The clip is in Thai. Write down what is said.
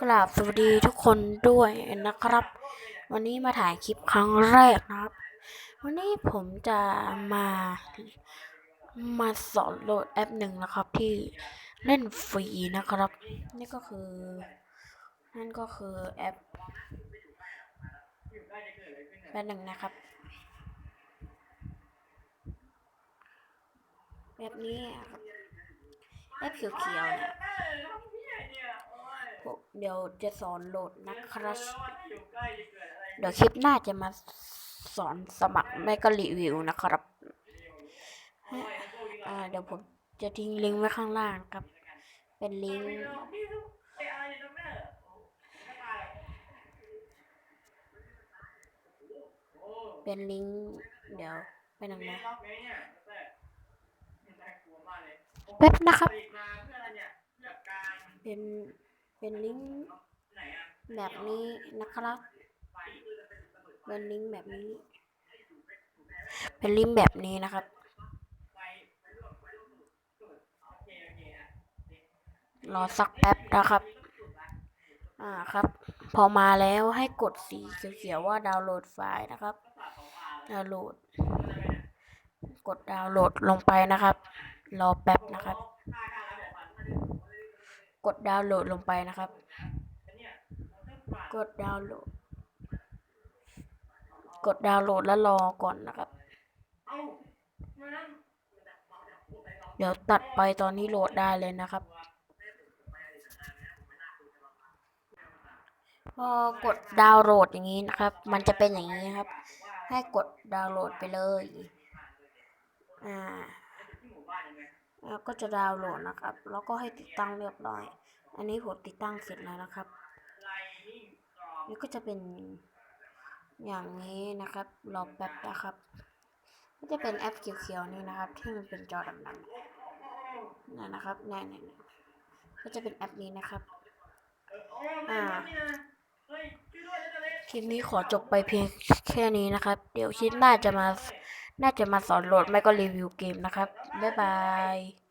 กราบสวัสดีทุกคนด้วยนะครับ วันนี้มาถ่ายคลิปครั้งแรกนะครับ วันนี้ผมจะมามาสอนโหลดแอปหนึ่งนะครับที่เล่นฟรีนะครับ นี่ก็คือ นั่นก็คือแอปแป๊บหนึ่งนะครับแบบนี้ครับแอปเขียวๆเนี่ย เดี๋ยวจะสอนโหลดนะครับเดี๋ยวคลิปหน้าจะมาสอนสมัครไม่ก็รีวิวนะครับเดี๋ยวผมจะทิ้งลิงก์ไว้ข้างล่างครับ เป็นลิงก์เป็นลิงก์เดี๋ยวไปหนึ่งนะแป๊บนะครับเป็น เป็นลิงก์แบบนี้นะครับ เป็นลิงก์แบบนี้ เป็นลิงก์แบบนี้นะครับ รอสักแป๊บนะครับ อ่าครับ พอมาแล้วให้กดสีเขียวๆว่าดาวน์โหลดไฟล์นะครับ ดาวน์โหลด กดดาวน์โหลดลงไปนะครับ รอแป๊บนะครับ กดดาวน์โหลดลงไปนะครับ กดดาวน์โหลด กดดาวน์โหลดแล้วรอก่อนนะครับ เดี๋ยวตัดไปตอนนี้โหลดได้เลยนะครับ พอกดดาวน์โหลดอย่างนี้นะครับ มันจะเป็นอย่างนี้ครับ ให้กดดาวน์โหลดไปเลย อ่า แล้วก็จะดาวน์โหลดนะครับ แล้วก็ให้ติดตั้งเรียบร้อย อันนี้ผมติดตั้งเสร็จแล้วนะครับนี่ก็จะเป็นอย่างนี้นะครับรอแป๊บนะครับก็จะเป็นแอปเขียวๆนี่นะครับ ที่มันเป็นจอดำๆนั่นนะครับนี่นี่นี่ก็จะเป็นแอปนี้นะครับอ่าคลิปนี้ขอจบไปเพียงแค่นี้นะครับ เดี๋ยวคลิปหน้าจะมา น่าจะมาสอนโหลดไม่ก็รีวิวเกมนะครับ บ๊ายบาย